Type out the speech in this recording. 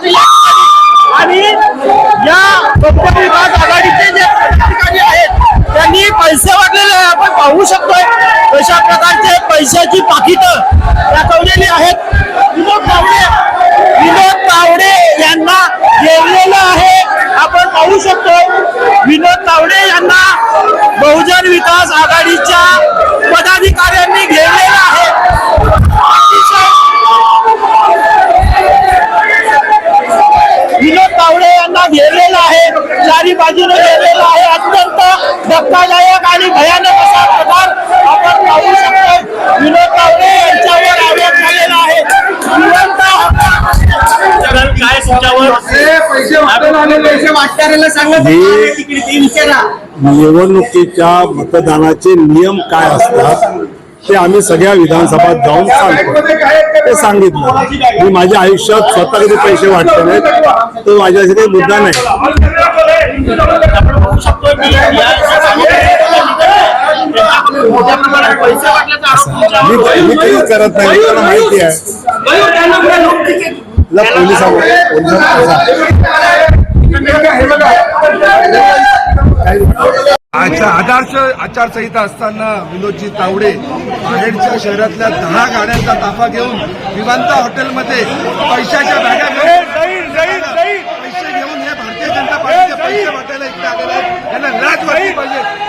आणि या कंपनी विकास आघाडीचे जे अधिकारी आहेत त्यांनी पैसे वाटलेले आपण पाहू शकतोय अशा प्रकारचे पैशाची पाकिट दाखवलेली आहेत. विनोद तावडे विनोद तावडे यांना गेलेलं आहे. आपण पाहू शकतो विनोद तावडे यांना बहुजन विकास आघाडीच्या चारी बाजूने घेरलेलं आहे. अत्यंत धक्कादायक आणि भयानक असा प्रकार आपण पाहू शकतो विनोद तावडे यांच्यावर आरोप झालेला आहे. काय निवडणुकीच्या मतदानाचे नियम काय असतात ते आम्ही सगळ्या विधानसभात जाऊन सांगतो. ते सांगितलं. मी माझ्या आयुष्यात स्वतः कधी पैसे वाटले नाहीत तो माझ्यासाठी काही मुद्दा नाही. आपण बघू शकतो की या मोठ्या प्रमाणात पैसे वाटल्याचा आरोप मी तुमच्यावर मी काही करत नाही मला माहिती आहे. आजच्या आदर्श आचारसंहिता असताना विनोदजी तावडे बाहेरच्या शहरातल्या दहा गाड्यांचा ताफा घेऊन विमानतळ हॉटेलमध्ये पैशाच्या बॅगा पाहिजे